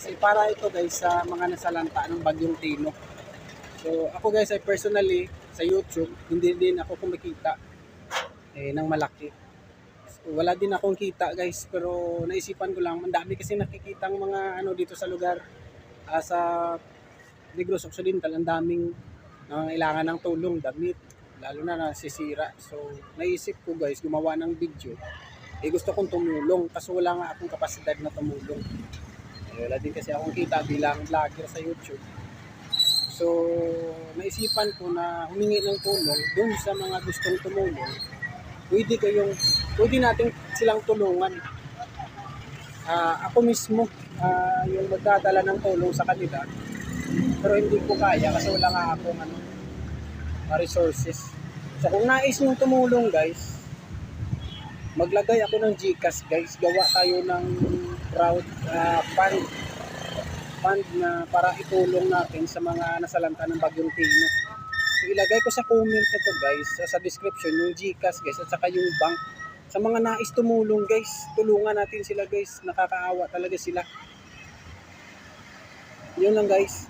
Kasi para ito guys sa mga nasalanta ng Bagyong Tino. So ako guys ay personally sa YouTube, hindi din ako kumikita eh, ng malaki. So, wala din akong kita guys, pero naisipan ko lang, ang dami kasi nakikitang mga ano dito sa lugar ah, sa Negros Occidental, ang daming nangangailangan ng tulong, damit, lalo na nasisira. So naisip ko guys, gumawa ng video. Eh gusto kong tumulong, kaso wala nga akong kapasidad na tumulong. Wala din kasi akong kita bilang vlogger sa YouTube. So, naisipan ko na humingi ng tulong dun sa mga gustong tumulong. Pwede kayong, pwede natin silang tulungan. Ah, ako mismo, ah, yung magdadala ng tulong sa kanila. Pero hindi ko kaya kasi wala nga akong ano, ah, resources. So, kung nais nyo tumulong guys, maglagay ako ng GCash guys. Gawa tayo ng crowd ah, fund fund na para itulong natin sa mga nasalanta ng Bagyong Tino. So, ilagay ko sa comment na to guys, sa, sa description, yung GCash guys, at saka yung bank. Sa mga nais tumulong guys, tulungan natin sila guys, nakakaawa talaga sila. Yun lang guys.